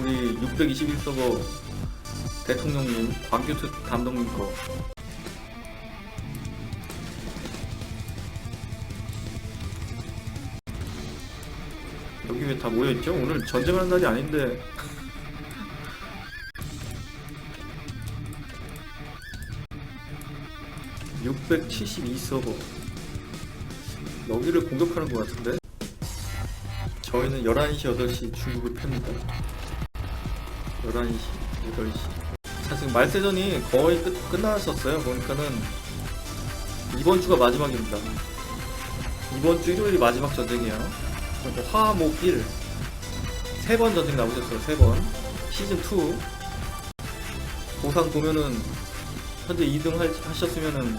우리 621서버 대통령님 광규 감독님 거. 여기 왜 다 모여있죠? 오늘 전쟁하는 날이 아닌데. (672 서버) 여기를 공격하는 것 같은데? 저희는 11시 8시 중국을 팹니다 11시 8시. 자 지금 말세전이 거의 끝, 끝났었어요. 보니까는 이번 주가 마지막입니다. 이번 주 일요일이 마지막 전쟁이에요. 그리고 화목 1세번 전쟁 나오셨어요. 세 번. 시즌2 보상 보면은 현재 2등 할- 하셨으면은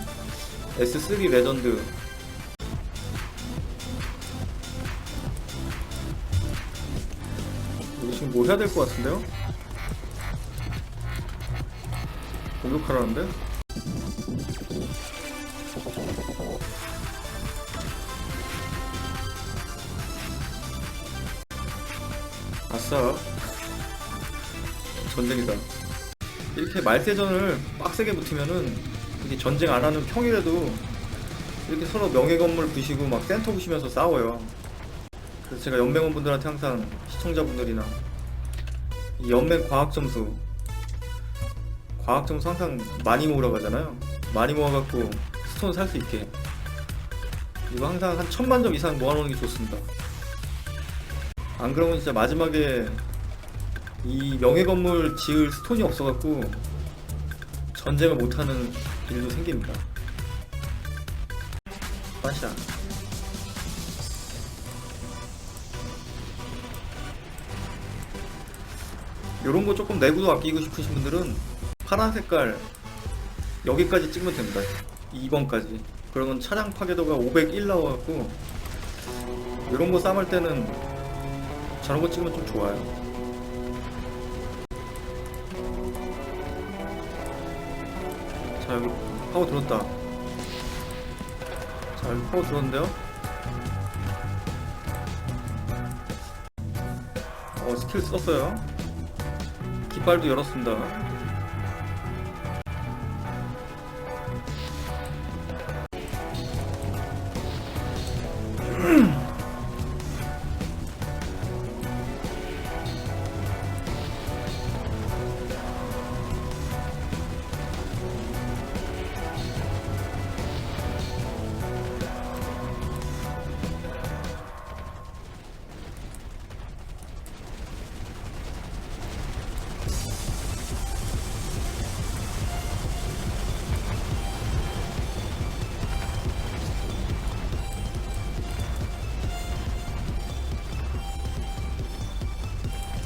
S3 레전드. 지금 뭐 해야 될 것 같은데요? 공격하라는데? 아싸. 전쟁이다. 이렇게 말세전을 빡세게 붙으면은 이게 전쟁 안 하는 평일에도 이렇게 서로 명예 건물 부시고 막 센터 부시면서 싸워요. 그래서 제가 연맹원 분들한테 항상 시청자분들이나 이 연맹 과학 점수 과학 점수 항상 많이 모으라고 하잖아요. 많이 모아갖고 스톤 살 수 있게. 이거 항상 한 천만 점 이상 모아놓는 게 좋습니다. 안 그러면 진짜 마지막에 이 명예 건물 지을 스톤이 없어갖고 전쟁을 못하는 일도 생깁니다. 빠샤 요런 거 조금 내구도 아끼고 싶으신 분들은 파란 색깔 여기까지 찍으면 됩니다. 2번까지. 그러면 차량 파괴도가 501 나와갖고 요런 거 싸울 때는 저런 거 찍으면 좀 좋아요. 자 여기 파워 들었다. 자 여기 파워 들었는데요? 어 스킬 썼어요. 깃발도 열었습니다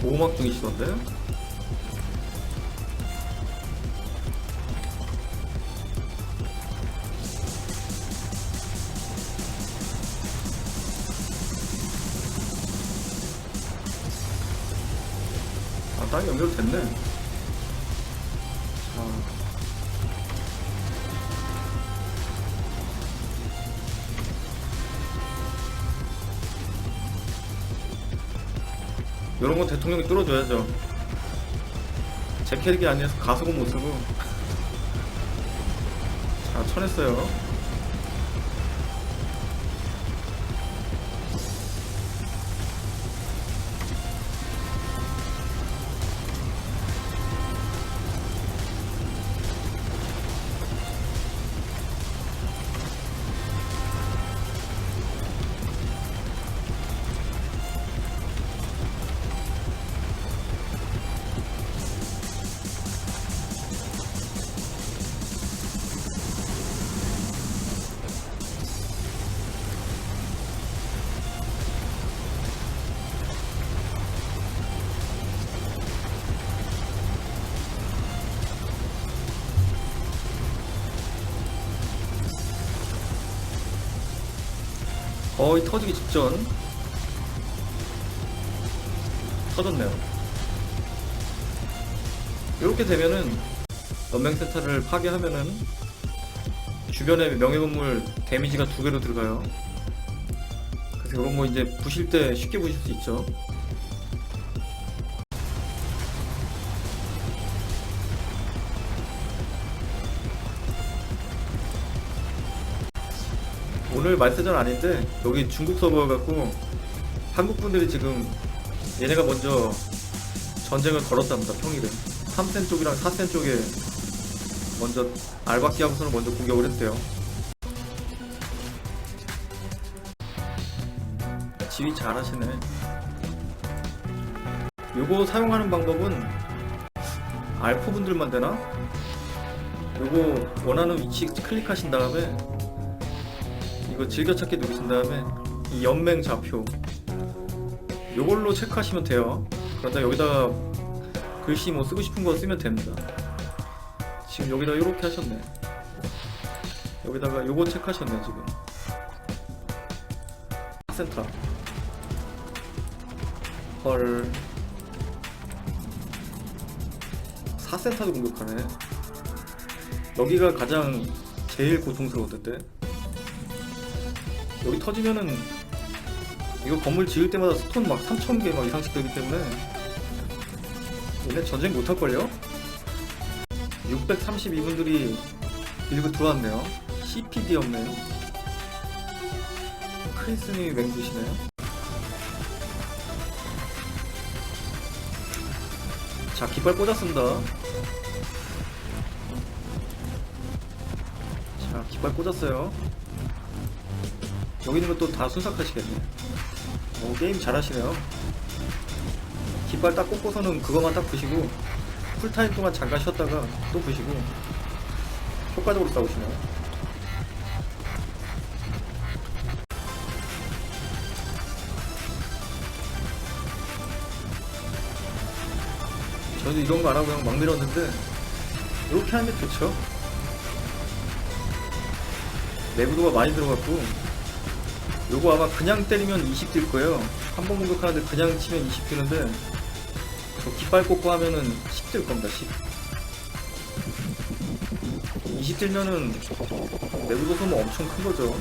보호막 중이시던데 아 땅이 연결됐네. 자 이런 건 대통령이 뚫어줘야죠. 제 캐릭이 아니라서 가속은 못 쓰고. 자, 쳐냈어요. 거의 터지기 직전. 터졌네요. 이렇게 되면은 연맹센터를 파괴하면은 주변에 명예건물 데미지가 두 배로 들어가요. 그래서 이런 거 이제 부실 때 쉽게 부실 수 있죠. 오늘 말세전 아닌데 여기 중국 서버여갖고 한국 분들이 지금 얘네가 먼저 전쟁을 걸었답니다 평일에. 3센 쪽이랑 4센 쪽에 먼저 알바키 하고서는 먼저 공격을 했대요. 지휘 잘하시네. 요거 사용하는 방법은 알포 분들만 되나? 요거 원하는 위치 클릭하신 다음에 이거 즐겨찾기 누르신 다음에 이 연맹 좌표 요걸로 체크하시면 돼요. 그러다 여기다가 글씨 뭐 쓰고 싶은 거 쓰면 됩니다. 지금 여기다 이렇게 하셨네. 여기다가 요거 체크하셨네 지금. 센터. 헐. 4센터도 공격하네. 여기가 가장 제일 고통스러웠던데 여기 터지면은 이거 건물 지을 때마다 스톤 막 3,000개 막 이상씩 되기 때문에 얘네 전쟁 못할걸요? 632분들이 밀고 들어왔네요. CPD 없네요 크리스님이 맹주시네요. 자 깃발 꽂았습니다. 자 깃발 꽂았어요 여기 있는 것도 다 순삭하시겠네. 오 게임 잘하시네요. 깃발 딱 꽂고서는 그것만 딱 부시고 쿨타임 동안 잠깐 쉬었다가 또 부시고 효과적으로 싸우시네요. 저도 이런 거 안 하고 그냥 막 밀었는데 이렇게 게 좋죠? 내구도가 많이 들어갔고 요거 아마 그냥 때리면 20 뛸 거예요. 한 번 공격하는데 그냥 치면 20 뛰는데 저 깃발 꽂고 하면은 10 뛸 겁니다 10 20 뛰면은 내구도 소모 엄청 큰 거죠.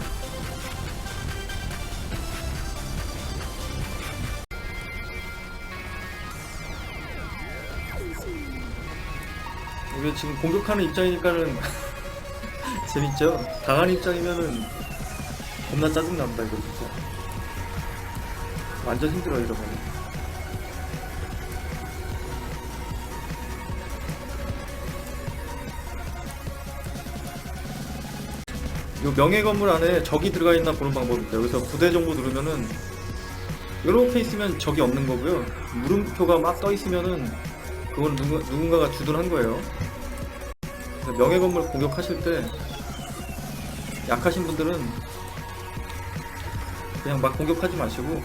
이게 지금 공격하는 입장이니까는 재밌죠? 당하는 입장이면은 겁나 짜증납니다 이거 진짜. 완전 힘들어 이러면 요 명예 건물 안에 적이 들어가 있나 보는 방법입니다 여기서 부대 정보 누르면은 이렇게 있으면 적이 없는 거고요. 물음표가 막 떠 있으면은 그건 누구, 누군가가 주둔한 거예요. 명예 건물 공격하실 때 약하신 분들은 그냥 막 공격하지 마시고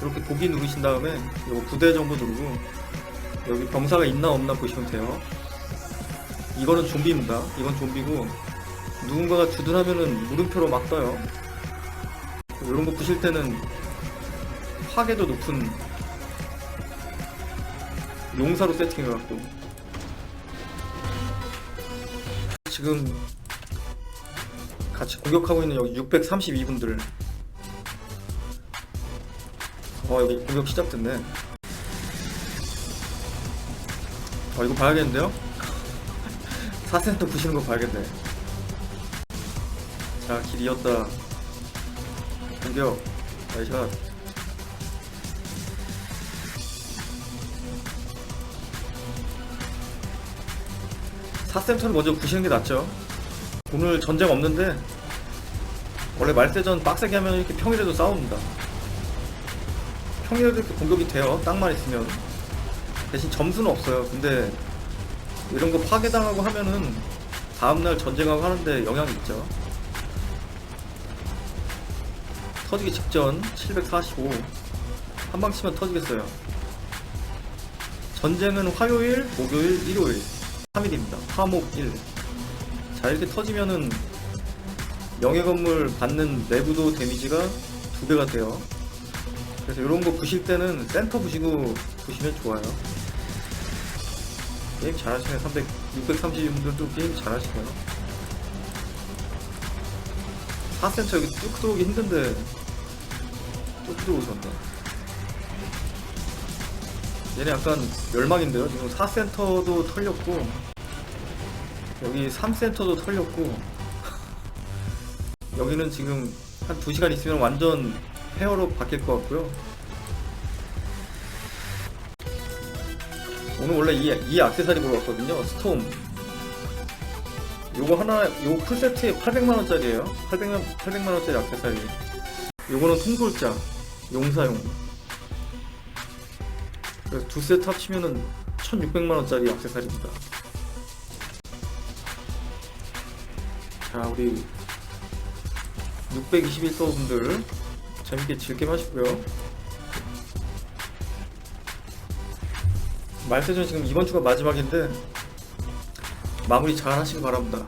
이렇게 보기 누르신 다음에 요거 부대 정보 누르고 여기 병사가 있나 없나 보시면 돼요. 이거는 좀비입니다. 이건 좀비고 누군가가 주둔하면은 물음표로 막 떠요. 이런 거 부실 때는 파괴도 높은 용사로 세팅해갖고. 지금 같이 공격하고 있는 여기 632분들 어 여기 공격 시작됐네. 어 이거 봐야겠는데요? 4센터 부시는 거 봐야겠네. 자 길 이었다. 공격. 나이샷. 사센터를 먼저 부시는 게 낫죠. 오늘 전쟁 없는데 원래 말세전 빡세게 하면 이렇게 평일에도 싸웁니다. 이렇게 공격이 돼요. 땅만 있으면. 대신 점수는 없어요. 근데 이런 거 파괴당하고 하면은 다음날 전쟁하고 하는데 영향이 있죠. 터지기 직전 745. 한 방 치면 터지겠어요. 전쟁은 화요일, 목요일, 일요일. 3일입니다. 화목 1. 자, 이렇게 터지면은 명예 건물 받는 내부도 데미지가 두 배가 돼요. 그래서 이런 거 부실 때는 센터 부시고 부시면 좋아요. 게임 잘하시네. 300, 630분들도 게임 잘하시네요. 4센터 여기 뚝 들어오기 힘든데 뚝 들어오셨네. 얘네 약간 멸망인데요. 지금 4센터도 털렸고 여기 3센터도 털렸고 여기는 지금 한 2시간 있으면 완전 페어로 바뀔 것 같고요. 오늘 원래 이, 이 악세사리 보러 왔거든요. 스톰. 요거 하나, 요 풀세트에 800만원짜리에요. 800만, 800만원짜리 악세사리. 요거는 통솔자. 용사용. 그래서 두 세트 합치면은 1600만원짜리 악세사리입니다. 자, 우리 621서 분들 재밌게 즐김하시고요. 말세전 지금 이번 주가 마지막인데 마무리 잘 하시기 바랍니다.